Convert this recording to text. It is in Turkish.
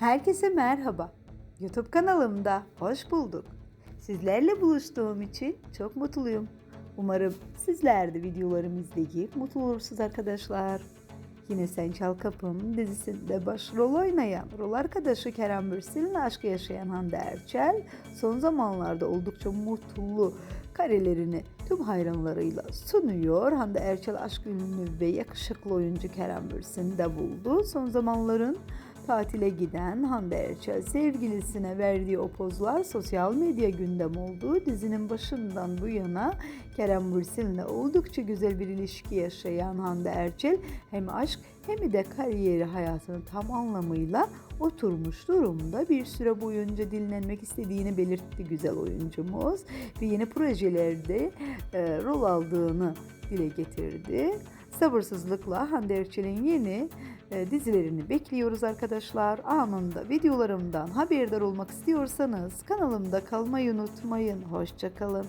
Herkese merhaba. YouTube kanalımda hoş bulduk. Sizlerle buluştuğum için çok mutluyum. Umarım sizler de videolarımı izleyip mutlu olursunuz arkadaşlar. Yine Sen Çal Kapım dizisinde başrol oynayan rol arkadaşı Kerem Bürsel'in aşkı yaşayan Hande Erçel son zamanlarda oldukça mutlu karelerini tüm hayranlarıyla sunuyor. Hande Erçel aşk ünlü ve yakışıklı oyuncu Kerem Bürsel'i de buldu. Son zamanların tatile giden Hande Erçel sevgilisine verdiği o pozlar sosyal medya gündem oldu. Dizinin başından bu yana Kerem Bürsel'le oldukça güzel bir ilişki yaşayan Hande Erçel hem aşk hem de kariyeri hayatını tam anlamıyla oturmuş durumda. Bir süre boyunca dinlenmek istediğini belirtti güzel oyuncumuz ve yeni projelerde e, rol aldığını dile getirdi. Sabırsızlıkla Hande Erçel'in yeni e, dizilerini bekliyoruz arkadaşlar. Anında videolarımdan haberdar olmak istiyorsanız kanalımda kalmayı unutmayın. Hoşçakalın.